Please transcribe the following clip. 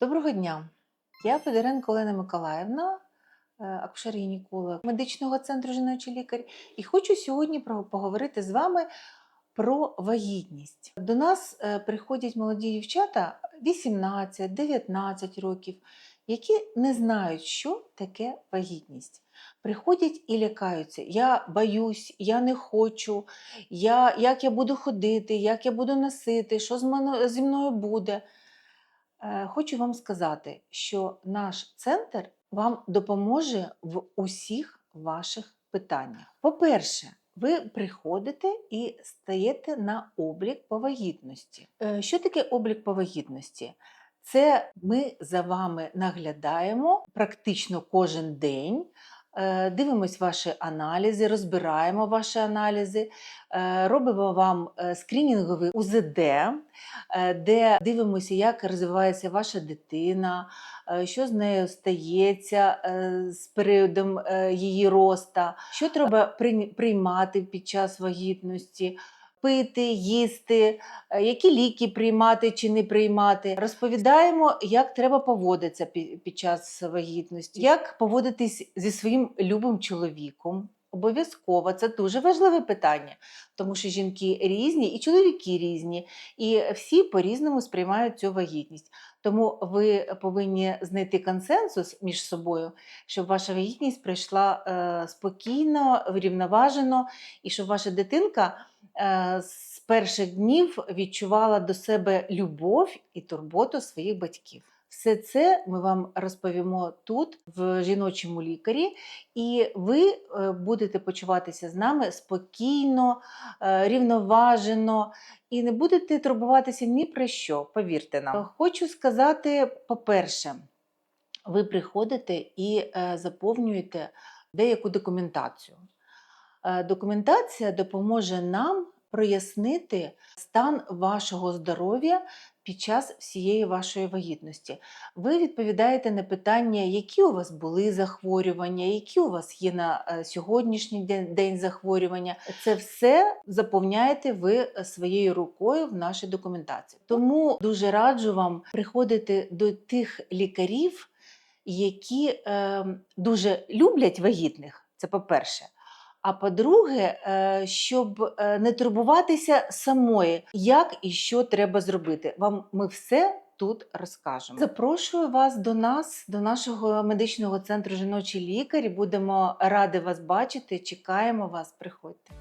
Доброго дня! Я Федоренко Олена Миколаївна, е, акушер-гінеколог медичного центру жіночий лікар, і хочу сьогодні поговорити з вами про вагітність. До нас е, приходять молоді дівчата 18-19 років, які не знають, що таке вагітність. Приходять і лякаються. Я боюсь, я не хочу, я, як я буду ходити, як я буду носити, що зі мною буде. Е, Хочу вам сказати, що наш центр вам допоможе в усіх ваших питаннях. По-перше, ви приходите і стаєте на облік по вагітності. Е, Що таке облік по вагітності? Це ми за вами наглядаємо практично кожен день. Е, Дивимось ваші аналізи, розбираємо ваші аналізи, е, робимо вам е, скринінговий УЗД, де дивимося, як розвивається ваша дитина, що з нею стається з періодом її роста, що треба приймати під час вагітності. Пити, їсти, е, які ліки приймати чи не приймати. Розповідаємо, як треба поводитися під час вагітності, як поводитись зі своїм любим чоловіком. Обов'язково це дуже важливе питання, тому що жінки різні і чоловіки різні, і всі по-різному сприймають цю вагітність. Тому ви повинні знайти консенсус між собою, щоб ваша вагітність пройшла е, спокійно, врівноважено, і щоб ваша дитинка з перших днів відчувала до себе любов і турботу своїх батьків. Все це ми вам розповімо тут, в жіночому лікарі, і ви е, будете почуватися з нами спокійно, е, рівноважено і не будете турбуватися ні про що, повірте нам. Хочу сказати, по-перше, ви приходите і е, заповнюєте деяку документацію. Е, Документація допоможе нам прояснити стан вашого здоров'я під час всієї вашої вагітності. Ви відповідаєте на питання, які у вас були захворювання, які у вас є на е, сьогоднішній день, захворювання. Це все заповняєте ви е, своєю рукою в нашій документації. Тому дуже раджу вам приходити до тих лікарів, які е, дуже люблять вагітних. Це по-перше. А по-друге, е, щоб е, не турбуватися самої, як і що треба зробити. Вам ми все тут розкажемо. Запрошую вас до нас, до нашого медичного центру жіночі лікарі. Будемо раді вас бачити. Чекаємо вас. Приходьте.